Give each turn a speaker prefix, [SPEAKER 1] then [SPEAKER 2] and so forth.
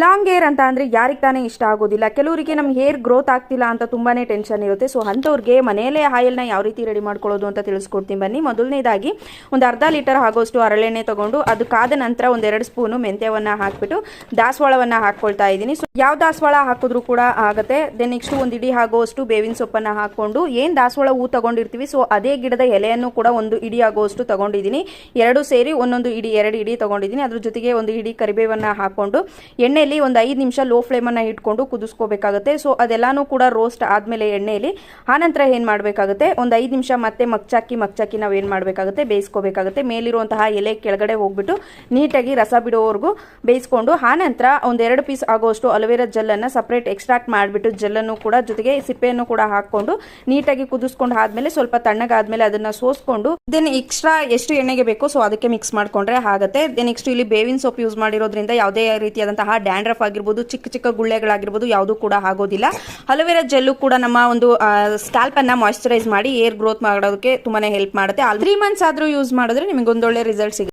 [SPEAKER 1] Long hair ಅಂತ ಅಂದರೆ ಯಾರಿಗೆ ತಾನೇ ಇಷ್ಟ ಆಗೋದಿಲ್ಲ. ಕೆಲವರಿಗೆ ನಮ್ಮ ಹೇರ್ ಗ್ರೋತ್ ಆಗ್ತಿಲ್ಲ ಅಂತ ತುಂಬಾ ಟೆನ್ಷನ್ ಇರುತ್ತೆ. ಸೊ ಅಂಥವ್ರಿಗೆ ಮನೆಯಲ್ಲೇ ಆಯಿಲ್ನ ಯಾವ ರೀತಿ ರೆಡಿ ಮಾಡ್ಕೊಳ್ಳೋದು ಅಂತ ತಿಳಿಸ್ಕೊಡ್ತೀನಿ ಬನ್ನಿ. ಮೊದಲನೇದಾಗಿ ಒಂದು ಅರ್ಧ ಲೀಟರ್ ಆಗೋಷ್ಟು ಹರಳೆಣ್ಣೆ ತಗೊಂಡು ಅದು ಕಾದ ನಂತರ ಒಂದೆರಡು ಸ್ಪೂನು ಮೆಂತ್ಯವನ್ನು ಹಾಕಿಬಿಟ್ಟು ದಾಸವಾಳವನ್ನು ಹಾಕ್ಕೊಳ್ತಾ ಇದ್ದೀನಿ. ಸೊ ಯಾವ ದಾಸವಾಳ ಹಾಕಿದ್ರು ಕೂಡ ಆಗುತ್ತೆ. ದೆನ್ ನೆಕ್ಸ್ಟ್ ಒಂದು ಇಡಿ ಆಗೋಷ್ಟು ಬೇವಿನ ಸೊಪ್ಪನ್ನು ಹಾಕ್ಕೊಂಡು ಏನು ದಾಸವಾಳ ಹೂ ತಗೊಂಡಿರ್ತೀವಿ ಸೊ ಅದೇ ಗಿಡದ ಎಲೆಯನ್ನು ಕೂಡ ಒಂದು ಇಡಿ ಆಗೋಷ್ಟು ತಗೊಂಡಿದ್ದೀನಿ. ಎರಡು ಸೇರಿ ಒಂದೊಂದು ಇಡಿ, ಎರಡು ಇಡಿ ತಗೊಂಡಿದ್ದೀನಿ. ಅದ್ರ ಜೊತೆಗೆ ಒಂದು ಇಡಿ ಕರಿಬೇವನ್ನು ಹಾಕ್ಕೊಂಡು ಎಣ್ಣೆಯಲ್ಲಿ ಒಂದು ಐದು ನಿಮಿಷ ಲೋ ಫ್ಲೇಮನ್ನು ಇಟ್ಕೊಂಡು ಕುದಿಸ್ಕೋಬೇಕಾಗುತ್ತೆ. ಸೊ ಅದೆಲ್ಲಾನು ಕೂಡ ರೋಸ್ಟ್ ಆದಮೇಲೆ ಎಣ್ಣೆಯಲ್ಲಿ ಆನಂತರ ಏನು ಮಾಡಬೇಕಾಗುತ್ತೆ? ಒಂದು ಐದು ನಿಮಿಷ ಮತ್ತೆ ಮಗ್ಚಾಕಿ ಮಗ್ಚಾಕಿ ನಾವು ಏನು ಮಾಡಬೇಕಾಗುತ್ತೆ? ಬೇಯಿಸ್ಕೋಬೇಕಾಗುತ್ತೆ. ಮೇಲಿರುವಂತಹ ಎಲೆ ಕೆಳಗಡೆ ಹೋಗ್ಬಿಟ್ಟು ನೀಟಾಗಿ ರಸ ಬಿಡೋವರೆಗೂ ಬೇಯಿಸ್ಕೊಂಡು ಆನಂತರ ಒಂದೆರಡು ಪೀಸ್ ಆಗೋಷ್ಟು ಅಲೋವೆರಾ ಜೆಲ್ಲನ್ನು ಸಪ್ರೇಟ್ ಎಕ್ಸ್ಟ್ರಾಕ್ಟ್ ಮಾಡಿಬಿಟ್ಟು ಜೆಲ್ಲನ್ನು ಕೂಡ ಜೊತೆಗೆ ಸಿಪ್ಪೆಯನ್ನು ಕೂಡ ಹಾಕ್ಕೊಂಡು ನೀಟಾಗಿ ಕುದಿಸ್ಕೊಂಡು ಆದಮೇಲೆ ಸ್ವಲ್ಪ ತಣ್ಣಗಾದ್ಮೇಲೆ ಅದನ್ನು ಸೋಸ್ಕೊಂಡು ದೆನ್ ಎಕ್ಸ್ಟ್ರಾ ಎಷ್ಟು ಎಣ್ಣೆಗೆ ಬೇಕೋ ಸೊ ಅದಕ್ಕೆ ಮಿಕ್ಸ್ ಮಾಡ್ಕೊಂಡ್ರೆ ಆಗುತ್ತೆ. ದೆನ್ ನೆಕ್ಸ್ಟ್ ಇಲ್ಲಿ ಬೇವಿನ ಸೊಪ್ಪು ಯೂಸ್ ಮಾಡಿರೋದ್ರಿಂದ ಯಾವುದೇ ರೀತಿಯಾದಂತಹ ಡ್ಯಾಂಡ್ರಫ್ ಆಗಿರ್ಬೋದು, ಚಿಕ್ಕ ಚಿಕ್ಕ ಗುಳ್ಳೆಗಳಾಗಿರ್ಬೋದು, ಯಾವುದೂ ಕೂಡ ಆಗೋದಿಲ್ಲ. ಅಲೋವೆರಾ ಜೆಲ್ಲು ಕೂಡ ನಮ್ಮ ಒಂದು ಸ್ಕ್ಯಾಲ್ಪ್ ಅನ್ನ ಮಾಯಿಶ್ಚರೈಸ್ ಮಾಡಿ ಏರ್ ಗ್ರೋತ್ ಮಾಡೋದಕ್ಕೆ ತುಂಬಾನೇ ಹೆಲ್ಪ್ ಮಾಡುತ್ತೆ. ತ್ರೀ ಮಂತ್ಸ್ ಆದ್ರೂ ಯೂಸ್ ಮಾಡಿದ್ರೆ ನಿಮಗೆ ಒಂದೊಳ್ಳೆ ರಿಸಲ್ಟ್ ಸಿಗುತ್ತೆ.